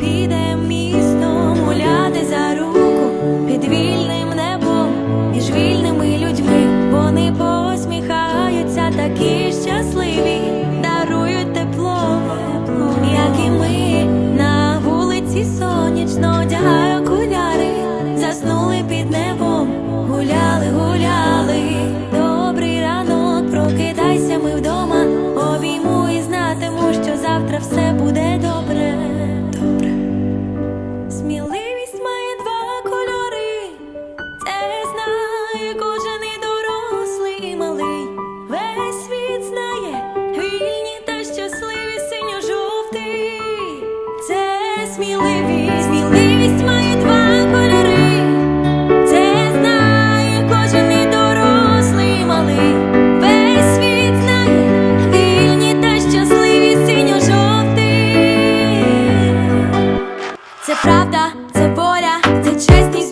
піде містом гуляти за руку під вільним небом, між вільними людьми вони посміхаються, такі щасливі, дарують тепло, як і ми на вулиці сонячно одягаю окуляри заснули під небо. сміливість, сміливість має два кольори, це знає кожен і дорослий і малий. Весь світ знає, вільні та синьо жовтий Це правда, це воля, це чесність.